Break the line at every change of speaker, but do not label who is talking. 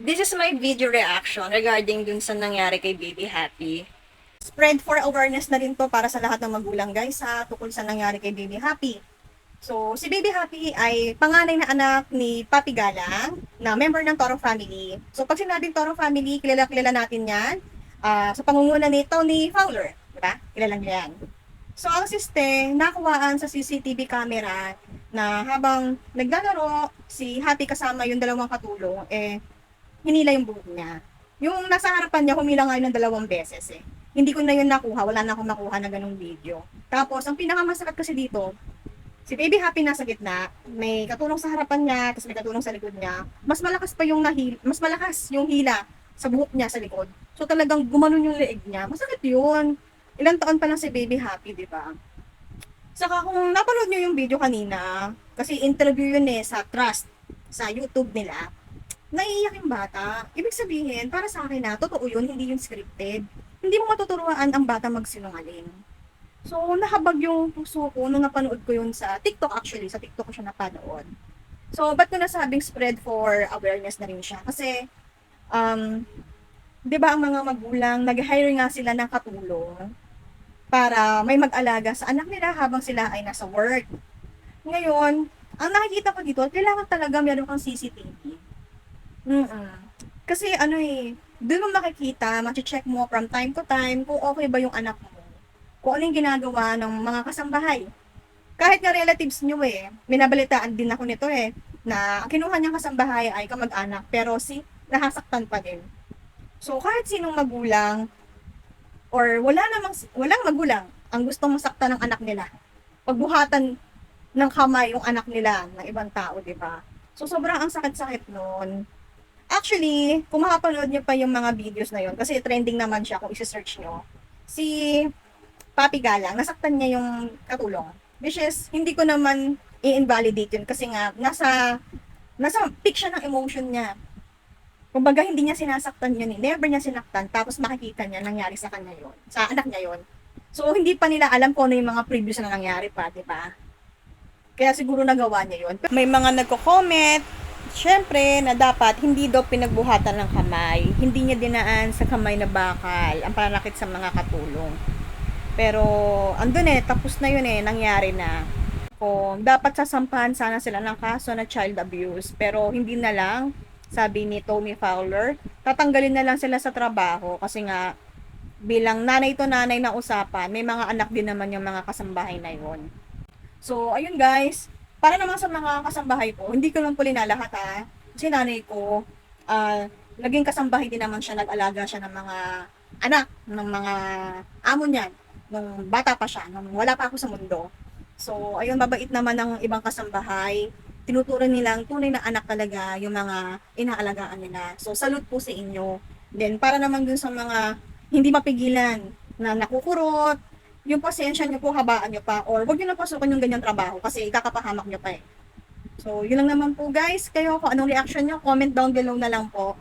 This is my video reaction regarding dun sa nangyari kay Baby Happy.
Spread for awareness na rin to para sa lahat ng magulang guys sa tukol sa nangyari kay Baby Happy. So, si Baby Happy ay panganay na anak ni Papi Galang na member ng Toro Family. So, pag sinabing Toro Family, kilala-kilala natin yan ah, sa pangunguna ni Tony Fowler. Diba? Kilala niya yan. So, ang siste, nakuhaan sa CCTV camera na habang naglalaro si Happy kasama yung dalawang katulong, eh, hinila yung buhok niya. Yung nasa harapan niya, humila nga yun ng dalawang beses eh. Hindi ko na yun nakuha, wala na akong nakuha na ganung video. Tapos, ang pinakamasakit kasi dito, si Baby Happy nasa gitna, may katulong sa harapan niya, tapos may katulong sa likod niya. Mas malakas pa yung nahil, mas malakas yung hila sa buhok niya sa likod. So talagang gumanon yung leeg niya. Masakit yun. Ilang taon pa lang si Baby Happy, di ba? Saka kung napanood niyo yung video kanina, kasi interview yun eh sa Trust, sa YouTube nila, naiiyak yung bata. Ibig sabihin, para sa akin na, totoo yun, hindi yun scripted. Hindi mo matuturuan ang bata magsinungaling. So, nahabag yung puso ko nung napanood ko yun sa TikTok actually. Sa TikTok ko siya napanood. So, ba't ko nasabing spread for awareness na rin siya? Kasi, um, di ba ang mga magulang, nag-hire nga sila ng katulong para may mag-alaga sa anak nila habang sila ay nasa work. Ngayon, ang nakikita ko dito, kailangan talaga meron kang CCTV. Mm Kasi ano eh, doon mo makikita, check mo from time to time kung okay ba yung anak mo. Kung ano yung ginagawa ng mga kasambahay. Kahit nga relatives nyo eh, minabalitaan din ako nito eh, na kinuha niyang kasambahay ay kamag-anak, pero si nahasaktan pa din. So kahit sinong magulang, or wala namang, walang magulang, ang gustong masaktan ng anak nila, pagbuhatan ng kamay yung anak nila ng ibang tao, di ba? So sobrang ang sakit-sakit noon. Actually, kung makapanood niyo pa yung mga videos na yon kasi trending naman siya kung isi-search nyo. Si Papi Galang, nasaktan niya yung katulong. Which is, hindi ko naman i-invalidate yun kasi nga, nasa, nasa peak siya ng emotion niya. Kumbaga, hindi niya sinasaktan yun eh. Never niya sinaktan. Tapos makikita niya nangyari sa kanya yon Sa anak niya yon So, hindi pa nila alam kung ano yung mga previous na nangyari pa, di ba? Kaya siguro nagawa niya yon
May mga nagko-comment, syempre, na dapat hindi daw pinagbuhatan ng kamay. Hindi niya dinaan sa kamay na bakal ang pananakit sa mga katulong. Pero, andun eh, tapos na yun eh, nangyari na. Kung dapat sasampahan sana sila ng kaso na child abuse, pero hindi na lang, sabi ni Tommy Fowler, tatanggalin na lang sila sa trabaho kasi nga, bilang nanay to nanay na usapan, may mga anak din naman yung mga kasambahay na yun.
So, ayun guys, para naman sa mga kasambahay ko, hindi ko lang po linalahat ha. Kasi nanay ko, ah, naging kasambahay din naman siya, nag-alaga siya ng mga anak, ng mga amo niyan, nung bata pa siya, nung wala pa ako sa mundo. So, ayun, mabait naman ng ibang kasambahay. Tinuturo nilang tunay na anak talaga yung mga inaalagaan nila. So, salute po sa inyo. Then, para naman dun sa mga hindi mapigilan na nakukurot, yung pasensya nyo po, habaan nyo pa, or huwag nyo na pasukan yung ganyang trabaho kasi ikakapahamak nyo pa eh. So, yun lang naman po guys. Kayo, kung anong reaction nyo, comment down below na lang po.